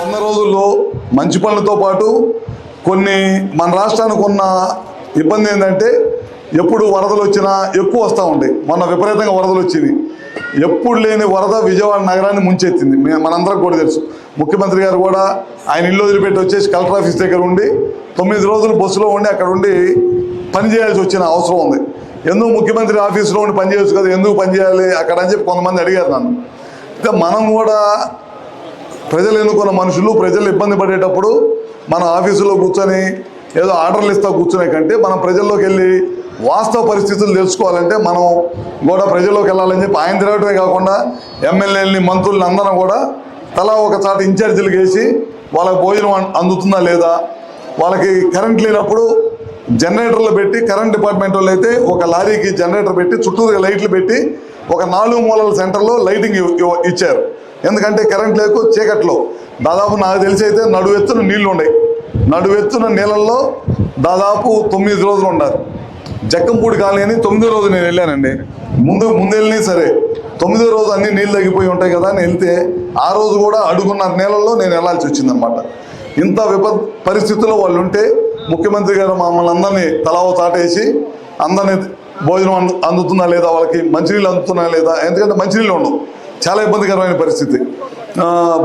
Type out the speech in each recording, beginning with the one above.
వంద రోజుల్లో మంచి పనులతో పాటు కొన్ని మన రాష్ట్రానికి ఉన్న ఇబ్బంది ఏంటంటే ఎప్పుడు వరదలు వచ్చినా ఎక్కువ వస్తూ ఉంటాయి మొన్న విపరీతంగా వరదలు వచ్చింది ఎప్పుడు లేని వరద విజయవాడ నగరాన్ని ముంచెత్తింది. మే- మనందరం కూడా తెలుసు. ముఖ్యమంత్రి గారు కూడా ఆయన ఇల్లు వదిలిపెట్టి వచ్చేసి కలెక్టర్ ఆఫీస్ దగ్గర ఉండి తొమ్మిది రోజులు బస్సులో ఉండి అక్కడ ఉండి పని చేయాల్సి వచ్చిన అవసరం ఉంది. ఎందుకు ముఖ్యమంత్రి ఆఫీస్లో ఉండి పని చేయొచ్చు కదా? ఎందుకు పని చేయాలి? అక్కడ అని చెప్పి కొంతమంది అడిగారు నన్ను. అయితే మనం కూడా ప్రజలు ఎన్నుకున్న మనుషులు ప్రజలు ఇబ్బంది పడేటప్పుడు మన ఆఫీసులో కూర్చొని ఏదో ఆర్డర్లు ఇస్తా కూర్చునే కంటే మనం ప్రజల్లోకి వెళ్ళి వాస్తవ పరిస్థితులు తెలుసుకోవాలంటే మనం కూడా ప్రజల్లోకి వెళ్ళాలని చెప్పి ఆయన తిరగటమే కాకుండా ఎమ్మెల్యేలని మంత్రుల్ని అందరం కూడా తలా ఒక చాట ఇన్ఛార్జీలు వేసి వాళ్ళకి భోజనం అందుతుందా లేదా? వాళ్ళకి కరెంట్ లేనప్పుడు జనరేటర్లు పెట్టి కరెంట్ డిపార్ట్మెంట్ వాళ్ళు అయితే ఒక లారీకి జనరేటర్ పెట్టి చుట్టూరు లైట్లు పెట్టి ఒక నాలుగు మూలల సెంటర్లో లైటింగ్ ఇచ్చారు. ఎందుకంటే కరెంట్ లేకు చీకట్లో. దాదాపు నాకు తెలిసి అయితే నడువెత్తున నీళ్ళు ఉన్నాయి. నడువెత్తున నీళ్ళల్లో దాదాపు తొమ్మిది రోజులు ఉన్నారు. జక్కంపూడి కాలనీ తొమ్మిదో రోజు నేను వెళ్ళానండి. ముందు ముందు వెళ్ళినా సరే తొమ్మిదో రోజు అన్ని నీళ్ళు తగ్గిపోయి ఉంటాయి కదా అని వెళ్తే ఆ రోజు కూడా అడుగున్న నీళ్ళల్లో నేను వెళ్ళాల్సి వచ్చిందనమాట ఇంత విపత్ పరిస్థితుల్లో వాళ్ళు ఉంటే ముఖ్యమంత్రి గారు మమ్మల్ని అందరినీ తలావ తాటేసి అందరినీ భోజనం అందుతున్నా అందుతుందా లేదా వాళ్ళకి మంచినీళ్ళు అందుతున్నా లేదా ఎందుకంటే మంచినీళ్ళు ఉండవు. చాలా ఇబ్బందికరమైన పరిస్థితి.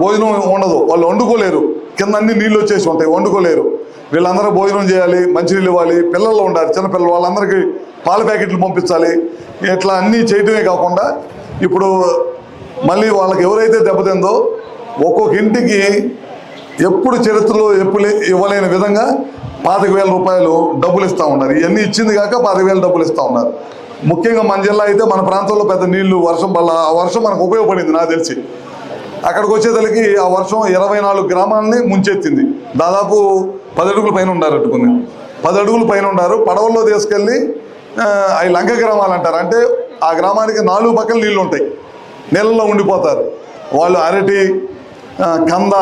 భోజనం ఉండదు. వాళ్ళు వండుకోలేరు. కింద అన్ని నీళ్ళు వచ్చేసి ఉంటాయి. వండుకోలేరు. వీళ్ళందరూ భోజనం చేయాలి మంచినీళ్ళు ఇవ్వాలి. పిల్లలు ఉండాలి. చిన్నపిల్లలు వాళ్ళందరికీ పాల ప్యాకెట్లు పంపించాలి. ఇట్లా అన్నీ చేయటమే కాకుండా ఇప్పుడు మళ్ళీ వాళ్ళకి ఎవరైతే దెబ్బతిందో ఒక్కొక్క ఇంటికి ఎప్పుడు చరిత్రలో ఎప్పుడు ఇవ్వలేని విధంగా పాతిక వేల రూపాయలు డబ్బులు ఇస్తూ ఉన్నారు. ఇవన్నీ ఇచ్చింది కాక పాతిక వేలు డబ్బులు ఇస్తూ ఉన్నారు. ముఖ్యంగా మన జిల్లా అయితే మన ప్రాంతంలో పెద్ద నీళ్ళు వర్షం వల్ల ఆ వర్షం మనకు ఉపయోగపడింది నాకు తెలిసి. అక్కడికి వచ్చేసరికి ఆ వర్షం ఇరవై నాలుగు గ్రామాలని ముంచెత్తింది. దాదాపు పది అడుగుల పైన ఉండారు పది అడుగుల పైన ఉన్నారు పడవల్లో తీసుకెళ్ళి ఆ, అవి లంక గ్రామాలు అంటారు. అంటే ఆ గ్రామానికి నాలుగు పక్కల నీళ్ళు ఉంటాయి. నీళ్ళల్లో ఉండిపోతారు. వాళ్ళు అరటి కంద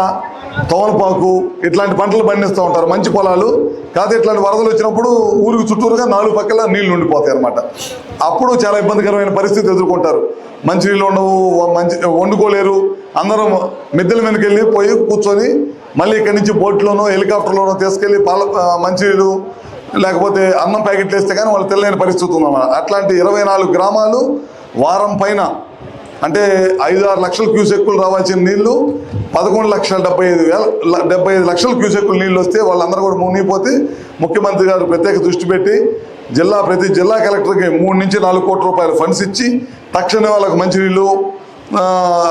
తోమలపాకు ఇట్లాంటి పంటలు పండిస్తూ ఉంటారు. మంచి పొలాలు. కాదు ఇట్లాంటి వరదలు వచ్చినప్పుడు ఊరికి చుట్టూరుగా నాలుగు పక్కల నీళ్ళు ఉండిపోతాయి అనమాట అప్పుడు చాలా ఇబ్బందికరమైన పరిస్థితి ఎదుర్కొంటారు. మంచి నీళ్ళు ఉండవు మంచి వండుకోలేరు. అందరం మిద్దెల మీదకి వెళ్ళి పోయి కూర్చొని మళ్ళీ ఇక్కడి నుంచి బోట్లోనో హెలికాప్టర్లోనో తీసుకెళ్ళి పాల మంచినీళ్ళు లేకపోతే అన్నం ప్యాకెట్లు వేస్తే కానీ వాళ్ళు తెలియని పరిస్థితి ఉందన్నమాట అట్లాంటి ఇరవై నాలుగు గ్రామాలు వారం పైన అంటే ఐదు ఆరు లక్షల క్యూసెక్కులు రావాల్సిన నీళ్ళు పదకొండు లక్షల డెబ్బై ఐదు వేల డెబ్బై ఐదు లక్షల క్యూసెక్కులు నీళ్ళు వస్తే వాళ్ళందరూ కూడా మునిగిపోతే ముఖ్యమంత్రి గారు ప్రత్యేక దృష్టి పెట్టి జిల్లా ప్రతి జిల్లా కలెక్టర్కి మూడు నుంచి నాలుగు కోట్ల రూపాయలు ఫండ్స్ ఇచ్చి తక్షణమే వాళ్ళకు మంచినీళ్ళు నీళ్ళు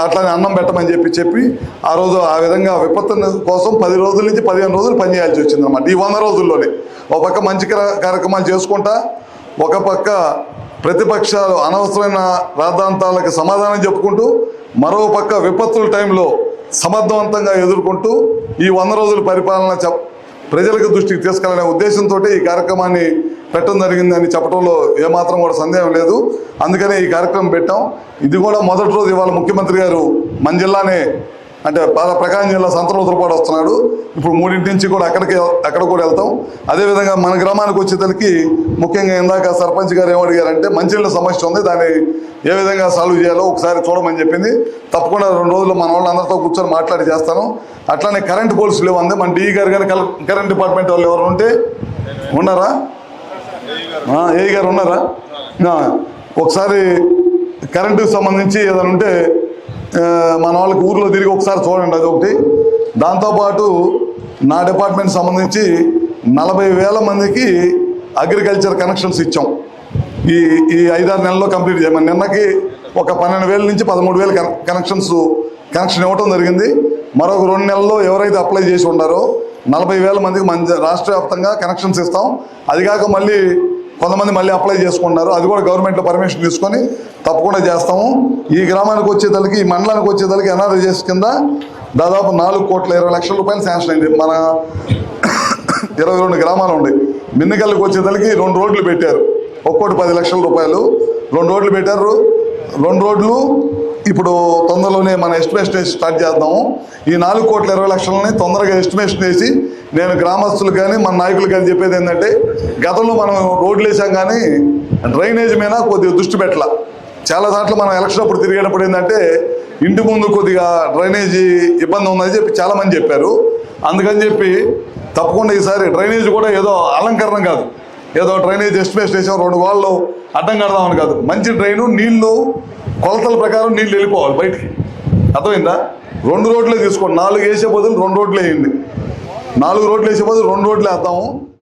అట్లానే అన్నం పెట్టమని చెప్పి చెప్పి ఆ రోజు ఆ విధంగా విపత్తు కోసం పది రోజుల నుంచి పదిహేను రోజులు పనిచేయాల్సి వచ్చిందనమాట ఈ వంద రోజుల్లోనే. ఒక పక్క మంచి కార్య- కార్యక్రమాలు చేసుకుంటా ఒక పక్క ప్రతిపక్షాలు అనవసరమైన రాద్ధాంతాలకు సమాధానం చెప్పుకుంటూ మరో పక్క విపత్తుల టైంలో సమర్థవంతంగా ఎదుర్కొంటూ ఈ వంద రోజుల పరిపాలన ప్రజలకు దృష్టికి తీసుకెళ్ళనే ఉద్దేశంతో ఈ కార్యక్రమాన్ని పెట్టడం జరిగిందని చెప్పడంలో ఏమాత్రం కూడా సందేహం లేదు. అందుకనే ఈ కార్యక్రమం పెట్టాం. ఇది కూడా మొదటి రోజు ఇవాళ ముఖ్యమంత్రి గారు మన జిల్లానే అంటే బాగా ప్రకాశం జిల్లా సంతలోతులపాటు వస్తున్నాడు. ఇప్పుడు మూడింటి నుంచి కూడా అక్కడికి అక్కడ కూడా వెళ్తాం. అదేవిధంగా మన గ్రామానికి వచ్చేసరికి ముఖ్యంగా ఇందాక సర్పంచ్ గారు ఏమడిగారంటే మంచినీళ్ళ సమస్య ఉంది దాన్ని ఏ విధంగా సాల్వ్ చేయాలో ఒకసారి చూడమని చెప్పింది. తప్పకుండా రెండు రోజులు మన వాళ్ళందరితో కూర్చొని మాట్లాడి చేస్తాను. అట్లానే కరెంట్ పోల్స్ లేవు మన డిఈ గారు కానీ కరెంట్ డిపార్ట్మెంట్ వాళ్ళు ఎవరు ఉంటే? ఉన్నారా? ఏ ఏఈ గారు ఉన్నారా? ఒకసారి కరెంటుకి సంబంధించి ఏదైనా ఉంటే మన వాళ్ళకి ఊర్లో తిరిగి ఒకసారి చూడండి అది ఒకటి. దాంతోపాటు నా డిపార్ట్మెంట్ సంబంధించి నలభై వేల మందికి అగ్రికల్చర్ కనెక్షన్స్ ఇచ్చాం. ఈ ఈ ఐదారు నెలల్లో కంప్లీట్ చేయమని నిన్నకి ఒక పన్నెండు వేల నుంచి పదమూడు వేల కనెక్షన్స్ కనెక్షన్ ఇవ్వటం జరిగింది. మరొక రెండు నెలల్లో ఎవరైతే అప్లై చేసి ఉండారో నలభై వేల మందికి మంచి రాష్ట్ర వ్యాప్తంగా కనెక్షన్స్ ఇస్తాం. అది కాక మళ్ళీ కొంతమంది మళ్ళీ అప్లై చేసుకుంటున్నారు. అది కూడా గవర్నమెంట్లో పర్మిషన్ తీసుకొని తప్పకుండా చేస్తాము. ఈ గ్రామానికి వచ్చేదానికి ఈ మండలానికి వచ్చేదానికి ఎన్ఆర్ఎస్ కింద దాదాపు నాలుగు కోట్ల ఇరవై లక్షల రూపాయలు శాంక్షన్ అయింది. మన ఇరవై రెండు గ్రామాలు ఉన్నాయి. మిన్నకల్లికి వచ్చేదానికి రెండు రోడ్లు పెట్టారు. ఒక్కోటి పది లక్షల రూపాయలు. రెండు రోడ్లు పెట్టారు. రెండు రోడ్లు ఇప్పుడు తొందరలోనే మన ఎస్టిమేషన్ వేసి స్టార్ట్ చేద్దాము. ఈ నాలుగు కోట్ల ఇరవై లక్షలని తొందరగా ఎస్టిమేషన్ వేసి నేను గ్రామస్తులు కానీ మన నాయకులు కానీ చెప్పేది ఏంటంటే గతంలో మనం రోడ్లు వేసాం కానీ డ్రైనేజ్ మీద కొద్దిగా దృష్టి పెట్టాల. చాలా సార్లు మనం ఎలక్షన్ అప్పుడు తిరిగేటప్పుడు ఏంటంటే ఇంటి ముందు కొద్దిగా డ్రైనేజీ ఇబ్బంది ఉందని చెప్పి చాలా మంది చెప్పారు. అందుకని చెప్పి తప్పకుండా ఈసారి డ్రైనేజ్ కూడా ఏదో అలంకరణ కాదు. ఏదో డ్రైనేజ్ ఎస్టిమేషన్ వేసాం రెండు వాళ్ళు అడ్డం కడదామని కాదు. మంచి డ్రైను నీళ్ళు కొలతల ప్రకారం నీళ్ళు వెళ్ళిపోవాలి బయటికి. అర్థమైందా? రెండు రోడ్లే తీసుకోండి నాలుగు వేసే బదులు రెండు రోడ్లు వేయండి. నాలుగు రోడ్లు వేసే బదులు రెండు రోడ్లు వేద్దాము.